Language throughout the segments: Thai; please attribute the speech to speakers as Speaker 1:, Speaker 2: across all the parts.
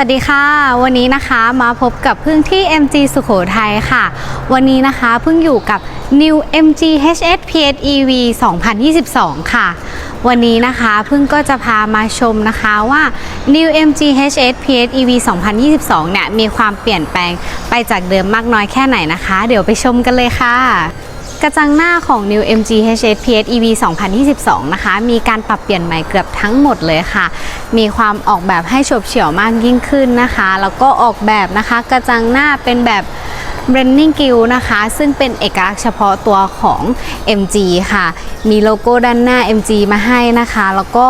Speaker 1: วัสดีค่ะ วันนี้นะคะมาพบกับพึ่งที่ MG สุโขทัยค่ะ วันนี้นะคะพึ่งอยู่กับ New MG HS PHEV 2022 ค่ะ วันนี้นะคะพึ่งก็จะพามาชมนะคะว่า New MG HS PHEV 2022 เนี่ยมีความเปลี่ยนแปลงไปจากเดิมมากน้อยแค่ไหนนะคะ เดี๋ยวไปชมกันเลยค่ะ กระจังหน้าของ New MG HS PHEV 2022 นะคะ มีการปรับเปลี่ยนใหม่เกือบทั้งหมดเลยค่ะ มีความออกแบบให้โฉบเฉี่ยวมากยิ่งขึ้นนะคะ แล้วก็ออกแบบนะคะกระจังหน้าเป็นแบบ Branding Gill นะคะ ซึ่งเป็นเอกลักษณ์เฉพาะตัวของ MG ค่ะ มีโลโก้ด้านหน้า MG มาให้นะคะ แล้วก็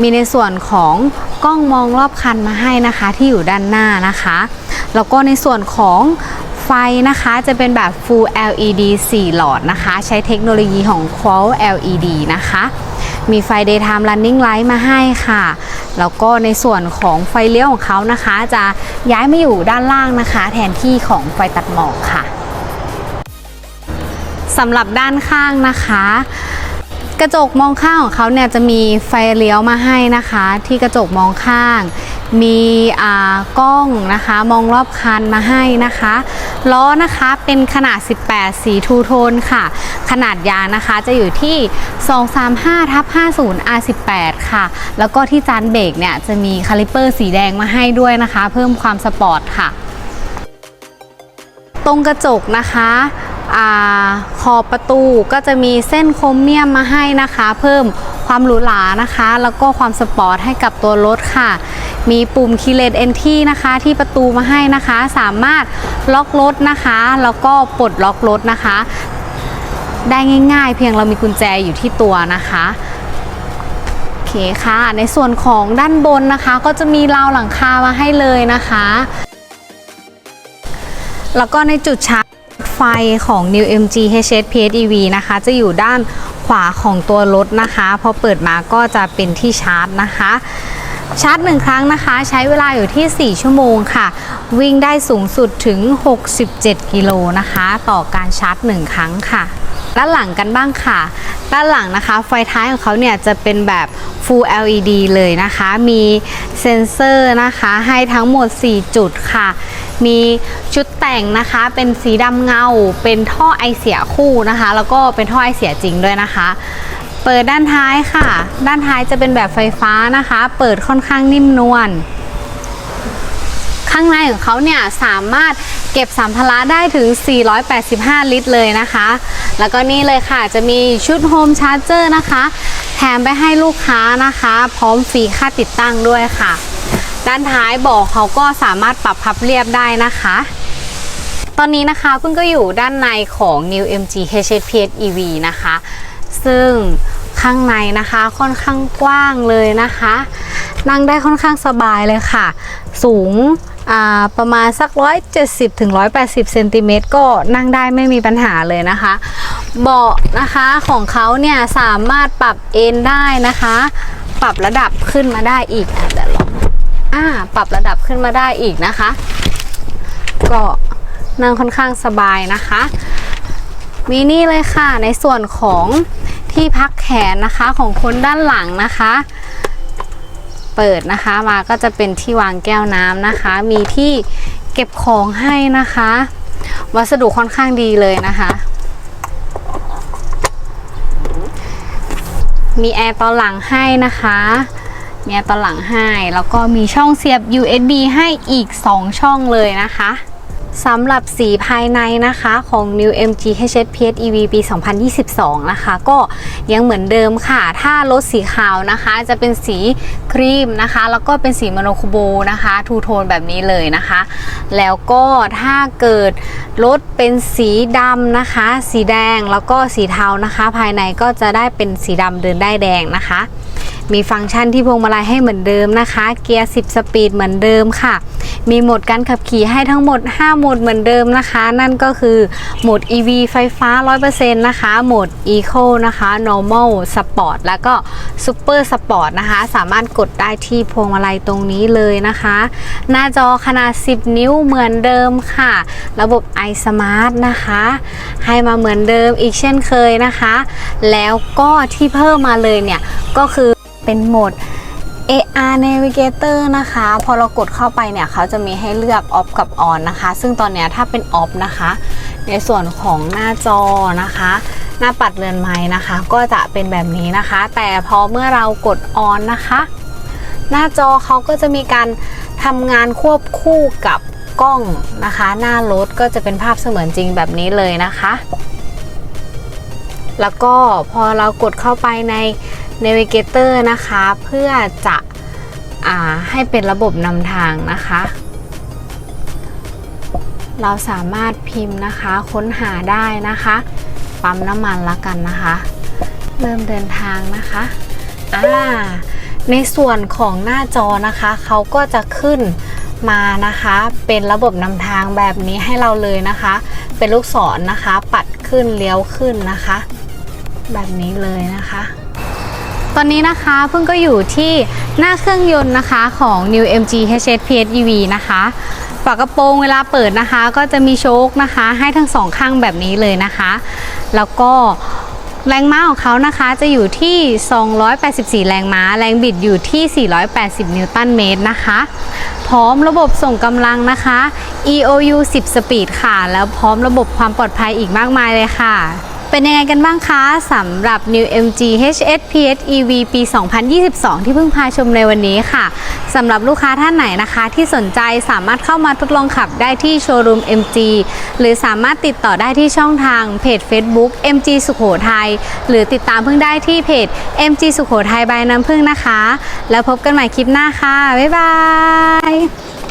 Speaker 1: มีในส่วนของกล้องมองรอบคันมาให้นะคะที่อยู่ด้านหน้านะคะ แล้วก็ในส่วนของ ไฟนะคะจะเป็นแบบ Full LED 4 หลอดนะคะ ใช้เทคโนโลยีของ Qual LED นะคะ มีไฟ Daytime Running Light มาให้ค่ะ แล้วก็ในส่วนของไฟเลี้ยวของเขานะคะ จะย้ายมาอยู่ด้านล่างนะคะ แทนที่ของไฟตัดหมอกค่ะสำหรับด้านข้างนะคะกระจกมองข้างของเขาเนี่ยจะมีไฟเลี้ยวมาให้นะคะ ที่กระจกมองข้าง มีอ่ากล้องนะคะมองรอบคันมาให้นะคะล้อนะคะเป็นขนาด 18 สีทูโทนค่ะ ขนาดยางนะคะจะอยู่ที่ 235ทับ50 R18 ค่ะ แล้วก็ที่จานเบรกเนี่ยจะมีคาลิเปอร์สีแดงมาให้ด้วยนะคะ เพิ่มความสปอร์ตค่ะ ตรงกระจกนะคะอขอบประตูก็จะมีเส้นโครเมียมมาให้นะคะ เพิ่มความหรูหรานะคะ แล้วก็ความสปอร์ตให้กับตัวรถค่ะ มีปุ่มคีเลตเอนที่นะคะ ที่ประตูมาให้นะคะ สามารถล็อกรถนะคะ แล้วก็ปลดล็อกรถนะคะ ได้ง่ายๆ เพียงเรามีกุญแจอยู่ที่ตัวนะคะโอเคค่ะ ในส่วนของด้านบนนะคะ ก็จะมีราวหลังคามาให้เลยนะคะ แล้วก็ในจุดชาร์จไฟของ New MG HS PHEV นะคะ จะอยู่ด้านขวาของตัวรถนะคะ พอเปิดมาก็จะเป็นที่ชาร์จนะคะ ชาร์จหนึ่งครั้งนะคะ ใช้เวลาอยู่ที่ 4 ชั่วโมงค่ะ วิ่งได้สูงสุดถึง 67 กิโลนะคะ ต่อการชาร์จ 1 ครั้งค่ะด้านหลังกันบ้างค่ะ ด้านหลังนะคะ ไฟท้ายของเขาเนี่ยจะเป็นแบบ Full LED เลยนะคะ มีเซ็นเซอร์นะคะให้ทั้งหมด 4 จุดค่ะ มีชุดแต่งนะคะเป็นสีดำเงา เป็นท่อไอเสียคู่นะคะ แล้วก็เป็นท่อไอเสียจริงด้วยนะคะ เปิดด้านท้ายค่ะ ด้านท้ายจะเป็นแบบไฟฟ้านะคะ เปิดค่อนข้างนิ่มนวล ข้างในของเขาเนี่ยสามารถเก็บสัมภาระได้ถึง 485 ลิตรเลยนะคะ แล้วก็นี่เลยค่ะจะมีชุดโฮมชาร์จเจอร์นะคะ แถมไปให้ลูกค้านะคะ พร้อมฟรีค่าติดตั้งด้วยค่ะ ด้านท้ายบอกเขาก็สามารถปรับพับเรียบได้นะคะตอนนี้นะคะเพิ่งก็อยู่ด้านในของ New MG HPS EV นะคะ ซึ่งข้างในนะคะค่อนข้างกว้างเลยนะคะ นั่งได้ค่อนข้างสบายเลยค่ะ สูงประมาณสัก 170ถึง180เซนติเมตรก็นั่งได้ไม่มีปัญหาเลยนะคะ เบาะนะคะของเขาเนี่ยสามารถปรับเอนได้นะคะ ปรับระดับขึ้นมาได้อีกเดี๋ยวลองอ่าปรับระดับขึ้นมาได้อีกนะคะ ก็นั่งค่อนข้างสบายนะคะ มีนี่เลยค่ะในส่วนของ ที่พักแขนนะคะของคนด้านหลังนะคะ เปิดนะคะมาก็จะเป็นที่วางแก้วน้ำนะคะ มีที่เก็บของให้นะคะ วัสดุค่อนข้างดีเลยนะคะ มีแอร์ตอนหลังให้นะคะมีแอร์ตอนหลังให้แล้วก็มีช่องเสียบ USB ให้อีก 2 ช่องเลยนะคะ สำหรับสีภายในนะคะของ New MG HS PHEV ปี 2022 นะคะ ก็ยังเหมือนเดิมค่ะ ถ้ารถสีขาวนะคะจะเป็นสีครีมนะคะ แล้วก็เป็นสีโมโนโคโบนะคะทูโทนแบบนี้เลยนะคะ แล้วก็ถ้าเกิดรถเป็นสีดำนะคะ สีแดงแล้วก็สีเทานะคะ ภายในก็จะได้เป็นสีดำเดินได้แดงนะคะ มีฟังก์ชันที่พวงมาลัยให้เหมือนเดิมนะคะ เกียร์ 10 สปีดเหมือนเดิมค่ะ มีโหมดการขับขี่ให้ทั้งหมด 5 โหมดเหมือนเดิมนะคะ นั่นก็คือโหมด EV ไฟฟ้า 100%นะคะ โหมด Eco นะคะ Normal Sport แล้วก็ Super Sport นะคะ สามารถกดได้ที่พวงมาลัยตรงนี้เลยนะคะ หน้าจอขนาด 10 นิ้วเหมือนเดิมค่ะ ระบบ iSmart นะคะ ให้มาเหมือนเดิมอีกเช่นเคยนะคะ แล้วก็ที่เพิ่มมาเลยเนี่ย ก็คือเป็นโหมด AR Navigator นะคะ พอเรากดเข้าไปเนี่ยเขาจะมีให้เลือก off กับ on นะคะ ซึ่งตอนนี้ถ้าเป็น off นะคะ ในส่วนของหน้าจอนะคะ หน้าปัดเรือนไม้นะคะ ก็จะเป็นแบบนี้นะคะ แต่พอเมื่อเรากด on นะคะ หน้าจอเขาก็จะมีการทำงานควบคู่กับกล้องนะคะ หน้ารถก็จะเป็นภาพเสมือนจริงแบบนี้เลยนะคะ แล้วก็พอเรากดเข้าไปใน Navigator นะคะ เพื่อจะอาให้เป็นระบบนำทางนะคะ เราสามารถพิมพ์นะคะค้นหาได้นะคะ ปั๊มน้ำมันละกันนะคะ เริ่มเดินทางนะคะอ่าในส่วนของหน้าจอนะคะ เขาก็จะขึ้นมานะคะ เป็นระบบนำทางแบบนี้ให้เราเลยนะคะ เป็นลูกศรนะคะ ปัดขึ้นเลี้ยวขึ้นนะคะ แบบนี้เลยนะคะ ตอนนี้นะคะเพิ่งก็อยู่ที่หน้าเครื่องยนต์นะคะของ New MG HS PHEV นะคะฝากระโปรงเวลาเปิดนะคะ ก็จะมีโชคนะคะ ให้ทั้งสองข้างแบบนี้เลยนะคะ แล้วก็แรงม้าของเขานะคะจะอยู่ที่ 284 แรงม้า แรงบิดอยู่ที่ 480 นิวตันเมตรนะคะ พร้อมระบบส่งกำลังนะคะ EOU 10 Speed ค่ะ แล้วพร้อมระบบความปลอดภัยอีกมากมายเลยค่ะ เป็นยังไงกันบ้างคะสำหรับ New MG HS PHEV ปี 2022 ที่เพิ่งพาชมในวันนี้ค่ะสำหรับลูกค้าท่านไหนนะคะ ที่สนใจสามารถเข้ามาทดลองขับได้ที่โชว์รูม MG หรือสามารถติดต่อได้ที่ช่องทางเพจ Facebook MG สุขโขทัยหรือติดตามเพิ่งได้ที่เพจ MG สุขโขทัยบายน้ำพึ่งนะคะ แล้วพบกันใหม่คลิปหน้าค่ะ บ๊ายบาย